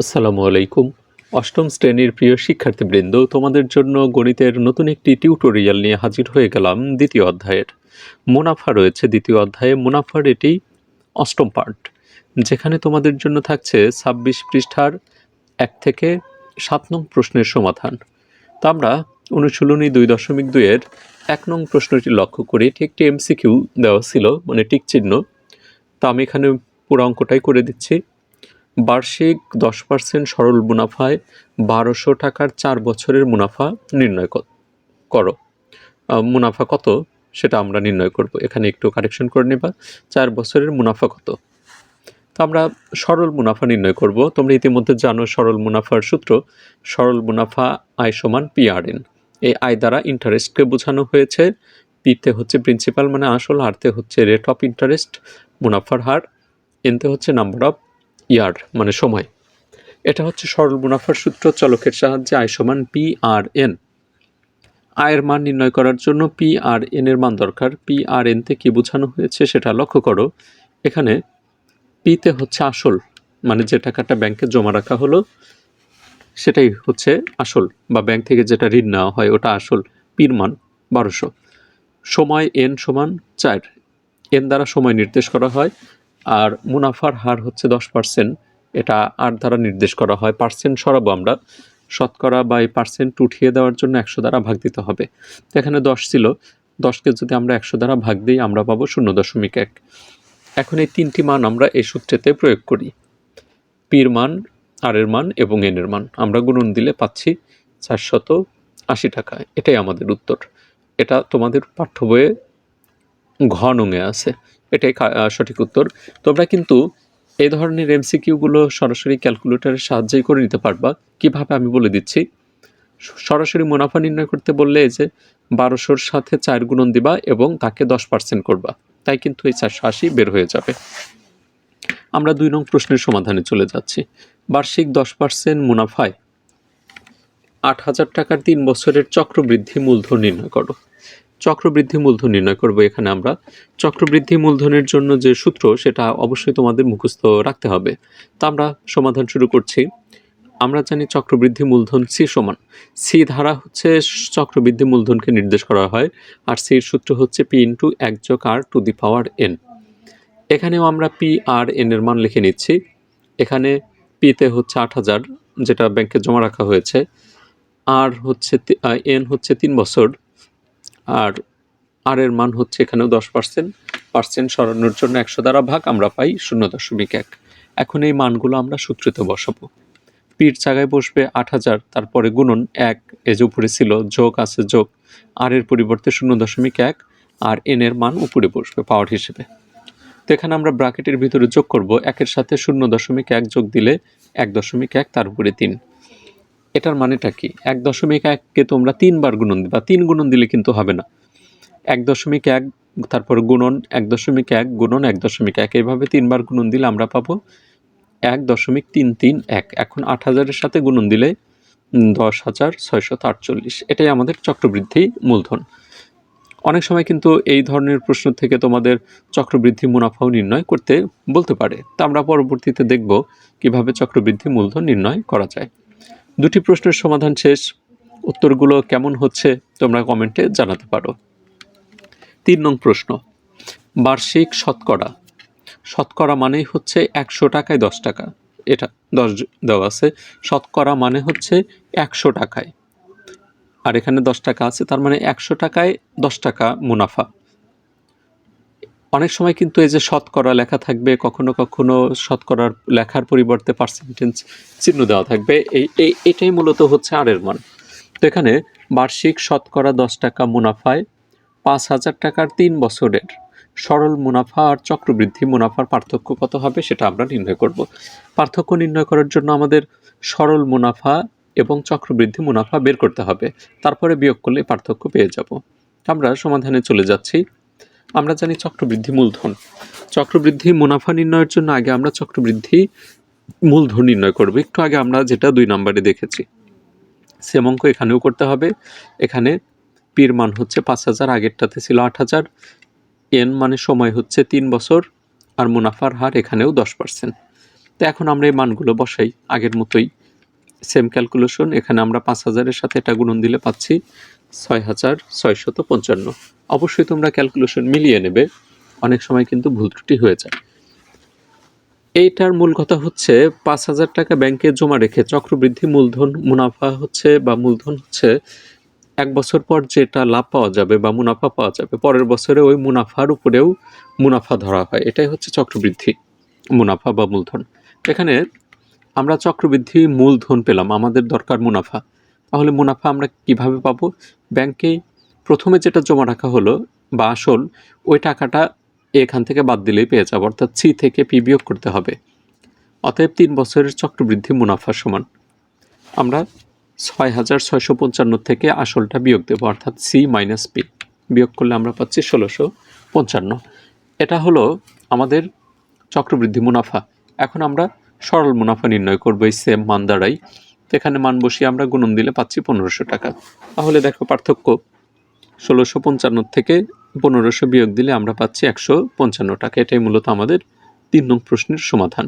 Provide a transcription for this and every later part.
আসসালামু আলাইকুম। অষ্টম শ্রেণির প্রিয় শিক্ষার্থীবৃন্দ, তোমাদের জন্য গণিতের নতুন একটি টিউটোরিয়াল নিয়ে হাজির হয়ে গেলাম দ্বিতীয় অধ্যায়ের। মুনাফা রয়েছে দ্বিতীয় অধ্যায়ে। মুনাফার এটি অষ্টম পার্ট যেখানে তোমাদের জন্য থাকছে ছাব্বিশ পৃষ্ঠার এক থেকে সাত নং প্রশ্নের সমাধান। তা আমরা অনুশীলনী দুই দশমিক দুইয়ের এক নং প্রশ্নটি লক্ষ্য করি। এটি একটি এমসিকিউ দেওয়া ছিল মানে টিক চিহ্ন। তো আমি এখানে পুরো অঙ্কটাই করে দিচ্ছি। বার্ষিক দশ পার্সেন্ট সরল মুনাফায় বারোশো টাকার চার বছরের মুনাফা নির্ণয় করো। মুনাফা কত সেটা আমরা নির্ণয় করব। এখানে একটু কারেকশন করে নেবা। চার বছরের মুনাফা কত? তো আমরা সরল মুনাফা নির্ণয় করব। তোমরা ইতিমধ্যে জানো সরল মুনাফার সূত্র। সরল মুনাফা আয় সমান পিআরএন এই আয় দ্বারা ইন্টারেস্টকে বোঝানো হয়েছে। পিতে হচ্ছে প্রিন্সিপাল মানে আসল আরতে হচ্ছে রেট অফ ইন্টারেস্ট মুনাফার হার। এনতে হচ্ছে নাম্বার অফ ইয়ার মানে সময়। এটা হচ্ছে সরল মুনাফার সূত্র, চলকের সাহায্যে আয় সমান পি আর এন আয়ের মান নির্ণয় করার জন্য পি আর এন এর মান দরকার। পি আর এনতে কি বোঝানো হয়েছে সেটা লক্ষ্য করো। এখানে পিতে হচ্ছে আসল মানে যে টাকাটা ব্যাংকে জমা রাখা হলো, সেটাই হচ্ছে আসল, বা ব্যাংক থেকে যেটা ঋণ নেওয়া হয় ওটা আসল পির মান বারোশো। সময় এন সমান চার এন দ্বারা সময় নির্দেশ করা হয়। আর মুনাফার হার হচ্ছে দশ পার্সেন্ট এটা আর দ্বারা নির্দেশ করা হয়। পার্সেন্ট সরাবো আমরা। শতকরা বা এই পার্সেন্ট উঠিয়ে দেওয়ার জন্য একশো দ্বারা ভাগ দিতে হবে। এখানে দশ ছিল। দশকে যদি আমরা একশো দ্বারা ভাগ দিই, আমরা পাবো শূন্য দশমিক এক। এখন এই তিনটি মান আমরা এই সূত্রেতে প্রয়োগ করি। পির মান আর এর মান এবং এন এর মান। আমরা গুণন দিলে পাচ্ছি চারশত আশি টাকা এটাই আমাদের উত্তর। এটা তোমাদের পাঠ্য বইয়ে ঘ আছে। এটাই সঠিক উত্তর। তোমরা কিন্তু এই ধরনের এমসিকিউগুলো সরাসরি ক্যালকুলেটরের সাহায্যেই করে নিতে পারবা। কীভাবে আমি বলে দিচ্ছি? সরাসরি মুনাফা নির্ণয় করতে বললে এই যে বারোশোর সাথে চার গুণন দিবা এবং তাকে দশ পার্সেন্ট করবা। তাই কিন্তু এই চারশো আশি বের হয়ে যাবে। আমরা দুই নং প্রশ্নের সমাধানে চলে যাচ্ছি। বার্ষিক দশ পার্সেন্ট মুনাফায় আট হাজার টাকার তিন বছরের চক্রবৃদ্ধি মূলধন নির্ণয় করো। চক্রবৃদ্ধি মূলধন নির্ণয় করব। এখানে আমরা চক্রবৃদ্ধি মূলধনের জন্য যে সূত্র, সেটা অবশ্যই তোমাদের মুখস্থ রাখতে হবে। তা আমরা সমাধান শুরু করছি। আমরা জানি চক্রবৃদ্ধি মূলধন সি সমান। সি ধারা হচ্ছে চক্রবৃদ্ধি মূলধনকে নির্দেশ করা হয়, আর সির সূত্র হচ্ছে পি ইন্টু এক যোগ আর টু দি পাওয়ার এন। এখানেও আমরা পি আর এন এর মান লিখে নিচ্ছি। এখানে পিতে হচ্ছে আট হাজার, যেটা ব্যাংকে জমা রাখা হয়েছে। আর হচ্ছে এন হচ্ছে তিন বছর। আর আর এর মান হচ্ছে এখানেও দশ পার্সেন্ট পার্সেন্ট সরানোর জন্য একশো দ্বারা ভাগ আমরা পাই শূন্য দশমিক এক। এখন এই মানগুলো আমরা সূত্রিত বসাবো। পির জায়গায় বসবে আট হাজার, তারপরে গুণন এক এ যে উপরে ছিল যোগ আছে যোগ, আর এর পরিবর্তে শূন্য দশমিক এক, আর এন এর মান উপরে বসবে পাওয়ার হিসেবে। তো এখানে আমরা ব্র্যাকেটের ভিতরে যোগ করব, একের সাথে শূন্য দশমিক এক যোগ দিলে এক দশমিক এক, তার উপরে তিন। এটার মানেটা কি? এক দশমিক এককে তোমরা তিনবার গুণন দিবা। তিন গুণন দিলে কিন্তু হবে না। এক দশমিক এক, তারপর গুণন, এক দশমিক এক, গুণন, এক দশমিক এক। এইভাবে তিনবার গুণন দিলে আমরা পাবো এক দশমিক তিন তিন এক। এখন আট হাজারের সাথে গুণন দিলে দশ হাজার ছয়শত আটচল্লিশ। এটাই আমাদের চক্রবৃদ্ধি মূলধন। অনেক সময় কিন্তু এই ধরনের প্রশ্ন থেকে তোমাদের চক্রবৃদ্ধি মুনাফাও নির্ণয় করতে বলতে পারে। তা আমরা পরবর্তীতে দেখব কীভাবে চক্রবৃদ্ধি মূলধন নির্ণয় করা যায়। দুটি প্রশ্নের সমাধান শেষ। উত্তরগুলো কেমন হচ্ছে তোমরা কমেন্টে জানাতে পারো। তিন নং প্রশ্ন, বার্ষিক শতকরা। শতকরা মানেই হচ্ছে একশো টাকায় দশ টাকা। এটা দশ দেওয়া আছে। শতকরা মানে হচ্ছে একশো টাকায়। আর এখানে দশ টাকা আছে, তার মানে একশো টাকায় দশ টাকা মুনাফা। অনেক সময় কিন্তু এই যে শতকরা লেখা থাকবে, কখনো কখনো শতকরার লেখার পরিবর্তে পার্সেন্টেজ চিহ্ন দেওয়া থাকবে। এই এই, এটাই মূলত হচ্ছে আরের মান। তো এখানে বার্ষিক শতকরা দশ টাকা মুনাফায় পাঁচ হাজার টাকার তিন বছরের সরল মুনাফা আর চক্রবৃদ্ধি মুনাফার পার্থক্য কত হবে সেটা আমরা নির্ণয় করব। পার্থক্য নির্ণয় করার জন্য আমাদের সরল মুনাফা এবং চক্রবৃদ্ধি মুনাফা বের করতে হবে। তারপরে বিয়োগ করলে পার্থক্য পেয়ে যাব। আমরা সমাধানে চলে যাচ্ছি। আমরা জানি চক্রবৃদ্ধি মূলধন। চক্রবৃদ্ধি মুনাফা নির্ণয়ের জন্য আগে আমরা চক্রবৃদ্ধি মূলধন নির্ণয় করব। একটু আগে আমরা যেটা দুই নম্বরে দেখেছি। সেম অঙ্ক এখানেও করতে হবে। এখানে পির মান হচ্ছে পাঁচ হাজার, আগেরটাতে ছিল আট হাজার। এন মানে সময় হচ্ছে তিন বছর আর মুনাফার হার এখানেও দশ পার্সেন্ট। তো এখন আমরা এই মানগুলো বসাই। আগের মতোই সেম ক্যালকুলেশন। এখানে আমরা পাঁচ হাজারের সাথে এটা গুণন দিলে পাচ্ছি ছয় হাজার ছয়শত পঞ্চান্ন। অবশ্যই তোমরা ক্যালকুলেশন মিলিয়ে নেবে। অনেক সময় কিন্তু ভুল ত্রুটি হয়ে যায়। এইটার মূল কথা হচ্ছে, পাঁচ হাজার টাকা ব্যাংকে জমা রেখে চক্রবৃদ্ধি মূলধন মুনাফা হচ্ছে বা মূলধন হচ্ছে, এক বছর পর যেটা লাভ পাওয়া যাবে বা মুনাফা পাওয়া যাবে, পরের বছরে ওই মুনাফার উপরেও মুনাফা ধরা হয়। এটাই হচ্ছে চক্রবৃদ্ধি মুনাফা বা মূলধন। এখানে আমরা চক্রবৃদ্ধি মূলধন পেলাম, আমাদের দরকার মুনাফা। তাহলে মুনাফা আমরা কীভাবে পাবো? ব্যাংকে প্রথমে যেটা জমা রাখা হলো বা আসল, ওই টাকাটা এখান থেকে বাদ দিলেই পেয়ে যাব, অর্থাৎ সি থেকে পি বিয়োগ করতে হবে। অতএব তিন বছরের চক্রবৃদ্ধি মুনাফা সমান। আমরা ছয় হাজার ছয়শো পঞ্চান্ন থেকে আসলটা বিয়োগ দেবো, অর্থাৎ সি মাইনাস পি। বিয়োগ করলে আমরা পাচ্ছি ষোলোশো পঞ্চান্ন। এটা হলো আমাদের চক্রবৃদ্ধি মুনাফা। এখন আমরা সরল মুনাফা নির্ণয় করব, এই সেম মান দ্বারাই। এখানে মান বসিয়ে আমরা গুণন দিলে পাচ্ছি পনেরোশো টাকা। তাহলে দেখো পার্থক্য, ষোলোশো পঞ্চান্ন থেকে পনেরোশো বিয়োগ দিলে আমরা পাচ্ছি একশো পঞ্চান্ন টাকা। এটাই মূলত আমাদের তিন নং প্রশ্নের সমাধান।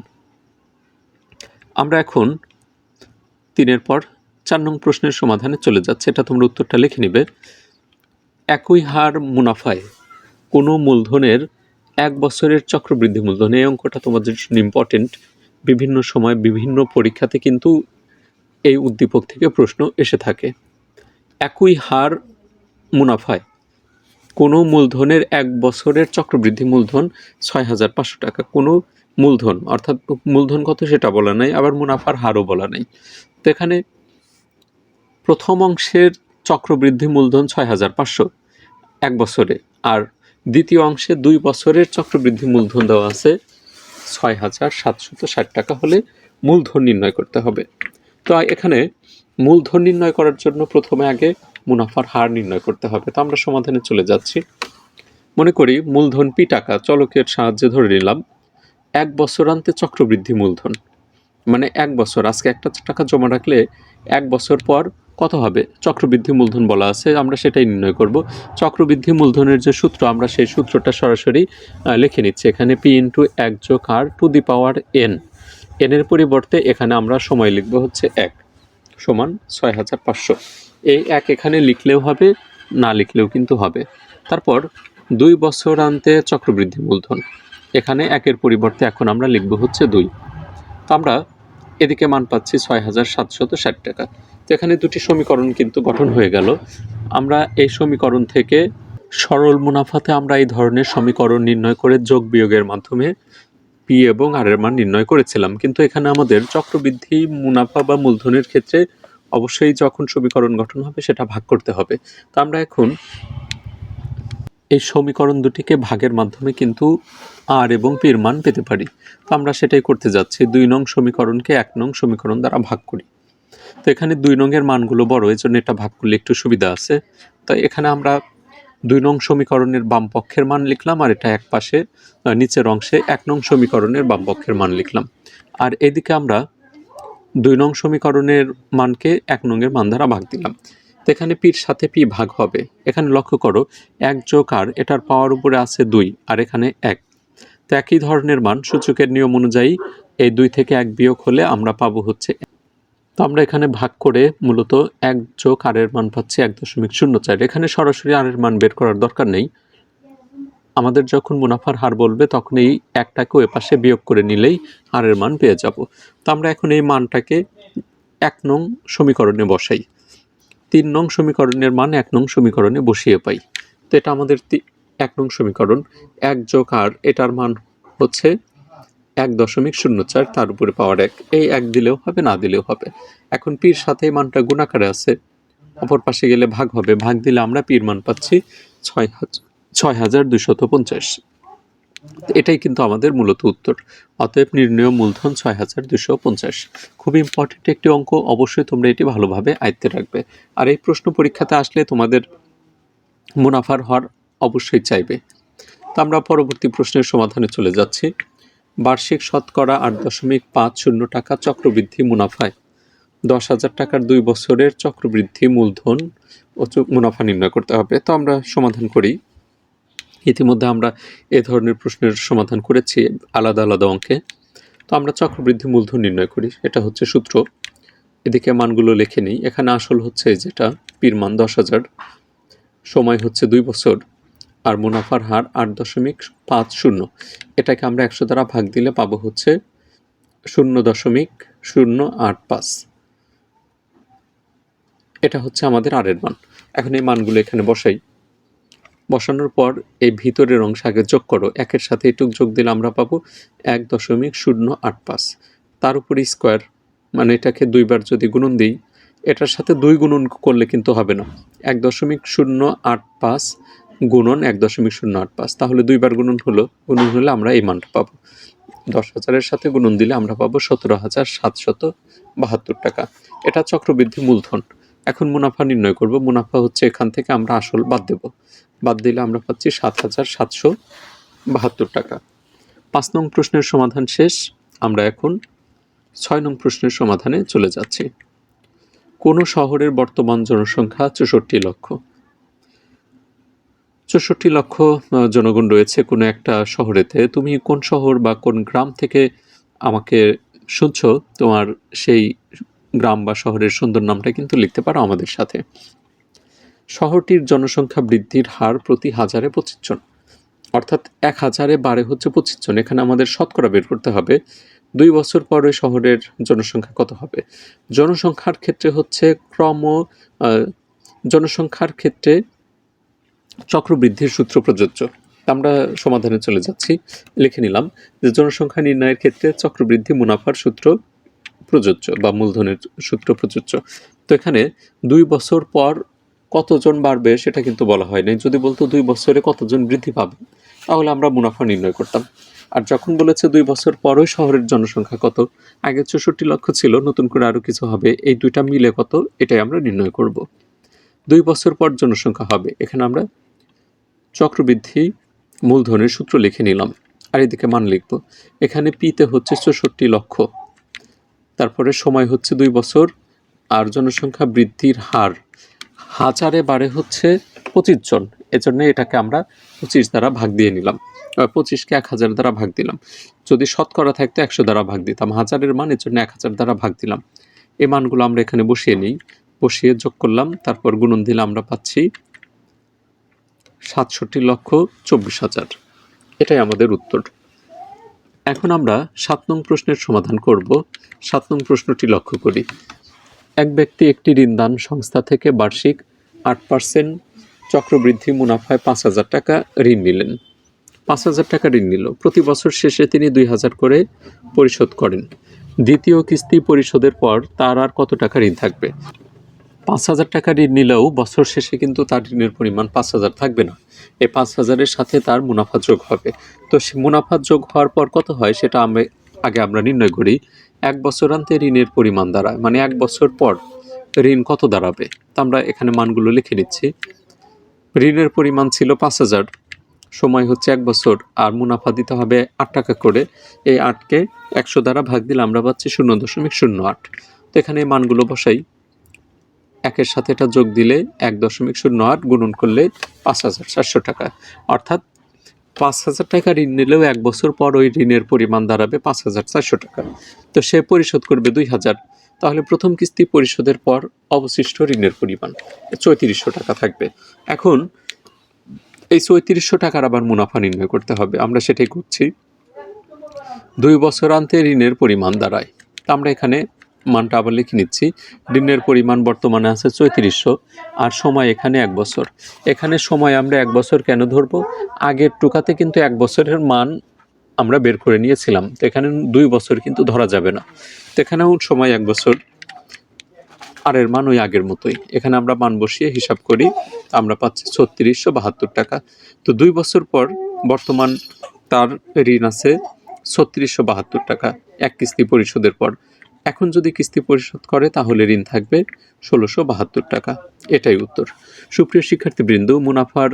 আমরা এখন তিনের পর চার নং প্রশ্নের সমাধানে চলে যাচ্ছে। এটা তোমরা উত্তরটা লিখে নিবে। একই হার মুনাফায় কোনো মূলধনের এক বছরের চক্রবৃদ্ধি মূলধন। এই অঙ্কটা তোমাদের জন্য ইম্পর্টেন্ট বিভিন্ন সময় বিভিন্ন পরীক্ষাতে কিন্তু এই উদ্দীপক থেকে প্রশ্ন এসে থাকে। একই হার মুনাফায় কোনো মূলধনের এক বছরের চক্রবৃদ্ধি মূলধন ছয় হাজার পাঁচশো টাকা। কোনো মূলধন, অর্থাৎ মূলধন কত সেটা বলা নাই, আবার মুনাফার হারও বলা নাই। তো এখানে প্রথম অংশের চক্রবৃদ্ধি মূলধন ছয় হাজার পাঁচশো এক বছরে, আর দ্বিতীয় অংশে দুই বছরের চক্রবৃদ্ধি মূলধন দেওয়া আছে ছয় হাজার সাতশত ষাট টাকা। হলে মূলধন নির্ণয় করতে হবে। তো এখানে মূলধন নির্ণয় করার জন্য প্রথমে আগে মুনাফার হার নির্ণয় করতে হবে। তো আমরা সমাধানে চলে যাচ্ছি। মনে করি মূলধন পি টাকা, চলকের সাহায্যে ধরে নিলাম, এক বছরান্তে চক্রবৃদ্ধি মূলধন। মানে এক বছর, আজকে একটা টাকা জমা রাখলে এক বছর পর কত হবে? চক্রবৃদ্ধি মূলধন বলা আছে, আমরা সেটাই নির্ণয় করব। চক্রবৃদ্ধি মূলধনের যে সূত্র, আমরা সেই সূত্রটা সরাসরি লিখে নিচ্ছি। এখানে পি ইন্টু এক যোগ আর টু দি পাওয়ার এন এনের পরিবর্তে এখানে আমরা সময় লিখব হচ্ছে এক, সমান ছয় হাজার পাঁচশো। এই এক এখানে লিখলেও হবে, না লিখলেও কিন্তু হবে। তারপর দুই বছর আনতে চক্রবৃদ্ধি মূলধন। এখানে একের পরিবর্তে এখন আমরা লিখব হচ্ছে দুই। তো আমরা এদিকে মান পাচ্ছি ছয় হাজার সাতশত ষাট টাকা। তো এখানে দুটি সমীকরণ কিন্তু গঠন হয়ে গেল। আমরা এই সমীকরণ থেকে সরল মুনাফাতে আমরা এই ধরনের সমীকরণ নির্ণয় করে যোগ বিয়োগের মাধ্যমে পি এবং আর এর মান নির্ণয় করেছিলাম, কিন্তু এখানে আমাদের চক্রবৃদ্ধি, মুনাফা বা মূলধনের ক্ষেত্রে অবশ্যই যখন সমীকরণ গঠন হবে সেটা ভাগ করতে হবে। তো আমরা এখন এই সমীকরণ দুটিকে ভাগের মাধ্যমে কিন্তু আর এবং পির মান পেতে পারি। তো আমরা সেটাই করতে যাচ্ছি। দুই নং সমীকরণকে এক নং সমীকরণ দ্বারা ভাগ করি। তো এখানে দুই নংয়ের মানগুলো বড় এই জন্য এটা ভাগ করলে একটু সুবিধা আছে। তো এখানে আমরা দুই নং সমীকরণের বাম পক্ষের মান লিখলাম, আর এটা এক পাশে নিচের অংশে এক নং সমীকরণের বাম পক্ষের মান লিখলাম। আর এদিকে আমরা দুই নং সমীকরণের মানকে এক নংয়ের মান দ্বারা ভাগ দিলাম। তো এখানে পির সাথে পি ভাগ হবে। এখানে লক্ষ্য করো, এক যোগ আর, এটার পাওয়ার উপরে আছে দুই, আর এখানে এক। তো একই ধরনের মান সূচকের নিয়ম অনুযায়ী এই দুই থেকে এক বিয়োগ হলে আমরা পাবো হচ্ছে। তো আমরা এখানে ভাগ করে মূলত এক যোগ আর এর মান পাচ্ছি এক দশমিক শূন্য চার। এখানে সরাসরি আর এর মান বের করার দরকার নেই। আমাদের যখন মুনাফার হার বলবে, তখন এই একটাকে ওই পাশে বিয়োগ করে নিলেই আর এর মান পেয়ে যাব। তো আমরা এখন এই মানটাকে এক নং সমীকরণে বসাই। তিন নং সমীকরণের মান এক নং সমীকরণে বসিয়ে পাই। তো এটা আমাদের এক নং সমীকরণ। এক যোগ আর এটার মান হচ্ছে এক দশমিক শূন্য চার তার উপরে পাওয়ার এক। এই এক দিলেও হবে, না দিলেও হবে। এখন পির সাথে এই মানটা গুণাকারে আছে। অপর পাশে গেলে ভাগ হবে। ভাগ দিলে আমরা পির মান পাচ্ছি ছয় হাজার ছয় হাজার দুশত পঞ্চাশ। এটাই কিন্তু আমাদের মূলত উত্তর। অতএব নির্ণয় মূলধন ছয় হাজার দুশো পঞ্চাশ। খুব ইম্পর্টেন্ট একটি অঙ্ক। অবশ্যই তোমরা এটি ভালোভাবে আয়ত্তে রাখবে। আর এই প্রশ্ন পরীক্ষাতে আসলে তোমাদের মুনাফার হওয়ার অবশ্যই চাইবে। তো আমরা পরবর্তী প্রশ্নের সমাধানে চলে যাচ্ছি। বার্ষিক শতকরা আট দশমিক পাঁচ শূন্য টাকা চক্রবৃদ্ধি মুনাফায়। দশ হাজার টাকার দুই বছরের চক্রবৃদ্ধি মূলধন ও মুনাফা নির্ণয় করতে হবে। তো আমরা সমাধান করি। ইতিমধ্যে আমরা এ ধরনের প্রশ্নের সমাধান করেছি আলাদা আলাদা অঙ্কে। তো আমরা চক্রবৃদ্ধি মূলধন নির্ণয় করি। এটা হচ্ছে সূত্র। এদিকে মানগুলো লিখে নিই। এখানে আসল হচ্ছে যেটা, পির মান দশ হাজার। সময় হচ্ছে দুই বছর। আর মুনাফার হার আট দশমিক পাঁচ শূন্য। এটাকে আমরা একশো দ্বারা ভাগ দিলে পাবো হচ্ছে শূন্য দশমিক শূন্য আট পাঁচ। এটা হচ্ছে আমাদের আরের মান। এখন এই মানগুলো এখানে বসাই। বসানোর পর এই ভিতরের অংশ আগে যোগ করো। একের সাথে এটুক যোগ দিলে আমরা পাবো এক দশমিক শূন্য আট পাঁচ। তার উপরে স্কোয়ার মানে এটাকে দুইবার যদি গুণন দিই, এটার সাথে দুই গুণন করলে কিন্তু হবে না। এক দশমিক শূন্য আট পাঁচ গুণন এক দশমিক শূন্য আট পাঁচ। তাহলে দুইবার গুণন হলো, গুণন হলে আমরা এই মানটা পাবো। দশ হাজারের সাথে গুণন দিলে আমরা পাবো সতেরো হাজার সাতশত বাহাত্তর টাকা। এটা চক্রবৃদ্ধি মূলধন। এখন মুনাফা নির্ণয় করব। মুনাফা হচ্ছে এখান থেকে আমরা আসল বাদ দেব। বাদ দিলে আমরা পাচ্ছি সাত হাজার সাতশো বাহাত্তর টাকা। পাঁচ নং প্রশ্নের সমাধান শেষ। আমরা এখন ছয় নং প্রশ্নের সমাধানে চলে যাচ্ছি। কোনো শহরের বর্তমান জনসংখ্যা চৌষট্টি লক্ষ। চৌষট্টি লক্ষ জনগণ রয়েছে কোনো একটা শহরেতে। তুমি কোন শহর বা কোন গ্রাম থেকে আমাকে শুনছো? তোমার সেই গ্রাম বা শহরের সুন্দর নামটা কিন্তু লিখতে পারো আমাদের সাথে। শহরটির জনসংখ্যা বৃদ্ধির হার প্রতি হাজারে পঁচিশ জন। অর্থাৎ এক হাজারে বারে হচ্ছে পঁচিশ জন। এখানে আমাদের শতকরা বের করতে হবে। দুই বছর পরে শহরের জনসংখ্যা কত হবে? জনসংখ্যার ক্ষেত্রে হচ্ছে ক্রম জনসংখ্যার ক্ষেত্রে চক্রবৃদ্ধির সূত্র প্রযোজ্য। আমরা সমাধানে চলে যাচ্ছি। লিখে নিলাম, যে জনসংখ্যা নির্ণয়ের ক্ষেত্রে চক্রবৃদ্ধি মুনাফার সূত্র প্রযোজ্য বা মূলধনের সূত্র প্রযোজ্য। তো এখানে দুই বছর পর কতজন বাড়বে সেটা কিন্তু বলা হয়নি যদি বলতো দুই বছরে কতজন বৃদ্ধি পাবে, তাহলে আমরা মুনাফা নির্ণয় করতাম। আর যখন বলেছে দুই বছর পরই শহরের জনসংখ্যা কত, আগে চৌষট্টি লক্ষ ছিল, নতুন করে আরও কিছু হবে, এই দুইটা মিলে কত, এটাই আমরা নির্ণয় করব। দুই বছর পর জনসংখ্যা হবে, এখানে আমরা চক্রবৃদ্ধি মূলধনের সূত্র লিখে নিলাম। আর এদিকে মান লিখব। এখানে পিতে হচ্ছে চৌষট্টি লক্ষ। তারপরে সময় হচ্ছে দুই বছর। আর জনসংখ্যা বৃদ্ধির হার হাজারে বারে হচ্ছে পঁচিশ জন। এজন্য এটাকে আমরা পঁচিশ দ্বারা ভাগ দিয়ে নিলাম। পঁচিশকে এক হাজার দ্বারা ভাগ দিলাম। যদি শতকরা থাকতো একশো দ্বারা ভাগ দিতাম। হাজারের মান এর জন্য এক হাজার দ্বারা ভাগ দিলাম। এই মানগুলো আমরা এখানে বসিয়ে নিই। বসিয়ে যোগ করলাম। তারপর গুণন দিলে আমরা পাচ্ছি সাতষট্টি লক্ষ চব্বিশ হাজার। এটাই আমাদের উত্তর। এখন আমরা সাত নং প্রশ্নের সমাধান করব। সাত নং প্রশ্নটি লক্ষ্য করি। এক ব্যক্তি একটি ঋণদান সংস্থা থেকে বার্ষিক আট পার্সেন্ট চক্রবৃদ্ধি মুনাফায় পাঁচ হাজার টাকা ঋণ নিলেন। পাঁচ হাজার টাকা ঋণ নিল। প্রতি বছর শেষে তিনি দুই হাজার করে পরিশোধ করেন। দ্বিতীয় কিস্তি পরিশোধের পর তার আর কত টাকা ঋণ থাকবে? পাঁচ হাজার টাকা ঋণ নিলেও বছর শেষে কিন্তু তার ঋণের পরিমাণ পাঁচ হাজার থাকবে না। এই পাঁচ হাজারের সাথে তার মুনাফা যোগ হবে। তো সে মুনাফা যোগ হওয়ার পর কত হয় সেটা আমি আগে আমরা নির্ণয় করি। এক বছরান্তে ঋণের পরিমাণ দাঁড়ায়। মানে এক বছর পর ঋণ কত দাঁড়াবে? তা আমরা এখানে মানগুলো লিখে নিচ্ছি। ঋণের পরিমাণ ছিল পাঁচ হাজার। সময় হচ্ছে এক বছর। আর মুনাফা দিতে হবে আট টাকা করে। এই আটকে একশো দ্বারা ভাগ দিলে আমরা পাচ্ছি শূন্য দশমিক শূন্য আট। তো এখানে মানগুলো বসাই। একের সাথে এটা যোগ দিলে এক দশমিক শূন্য আট গুণন করলে পাঁচ হাজার চারশো টাকা। অর্থাৎ পাঁচ হাজার টাকা ঋণ নিলেও এক বছর পর ওই ঋণের পরিমাণ দাঁড়াবে পাঁচ হাজার চারশো টাকা। তো সে পরিশোধ করবে দুই হাজার। তাহলে প্রথম কিস্তি পরিশোধের পর অবশিষ্ট ঋণের পরিমাণ চৌত্রিশশো টাকা থাকবে। এখন এই চৌত্রিশশো টাকার আবার মুনাফা নির্ণয় করতে হবে। আমরা সেটাই করছি। দুই বছরান্তে ঋণের পরিমাণ দাঁড়ায়। তা আমরা এখানে মানটা আবার লিখে নিচ্ছি। ঋণের পরিমাণ বর্তমানে আছে চৌত্রিশশো, আর সময় এখানে এক বছর। এখানে সময় আমরা এক বছর কেন ধরবো? আগের টুকাতে কিন্তু এক বছরের মান আমরা বের করে নিয়েছিলাম। তো এখানে দুই বছর কিন্তু ধরা যাবে না। তো এখানেও সময় এক বছর। আর এর মান ওই আগের মতোই। এখানে আমরা মান বসিয়ে হিসাব করি। আমরা পাচ্ছি ছত্রিশশো বাহাত্তর টাকা। তো দুই বছর পর বর্তমান তার ঋণ আছে ছত্রিশশো বাহাত্তর টাকা। এক কিস্তি পরিশোধের পর এখন যদি কিস্তি পরিশোধ করে, তাহলে ঋণ থাকবে ষোলোশো বাহাত্তর টাকা। এটাই উত্তর। সুপ্রিয় শিক্ষার্থীবৃন্দ, মুনাফার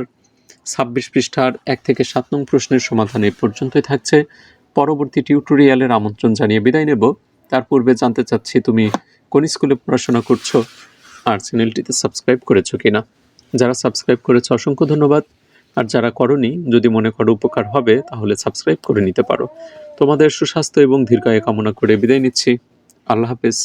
ছাব্বিশ পৃষ্ঠার এক থেকে সাত নং প্রশ্নের সমাধান এ পর্যন্তই থাকছে। পরবর্তী টিউটোরিয়ালের আমন্ত্রণ জানিয়ে বিদায় নেব। তার পূর্বে জানতে চাচ্ছি, তুমি কোন স্কুলে পড়াশোনা করছ? আর চ্যানেলটিতে সাবস্ক্রাইব করেছ কিনা? যারা সাবস্ক্রাইব করেছ, অসংখ্য ধন্যবাদ। আর যারা করনি, যদি মনে করো উপকার হবে, তাহলে সাবস্ক্রাইব করে নিতে পারো। তোমাদের সুস্বাস্থ্য এবং দীর্ঘায় কামনা করে বিদায় নিচ্ছি। আল্লাহ হাফেজ।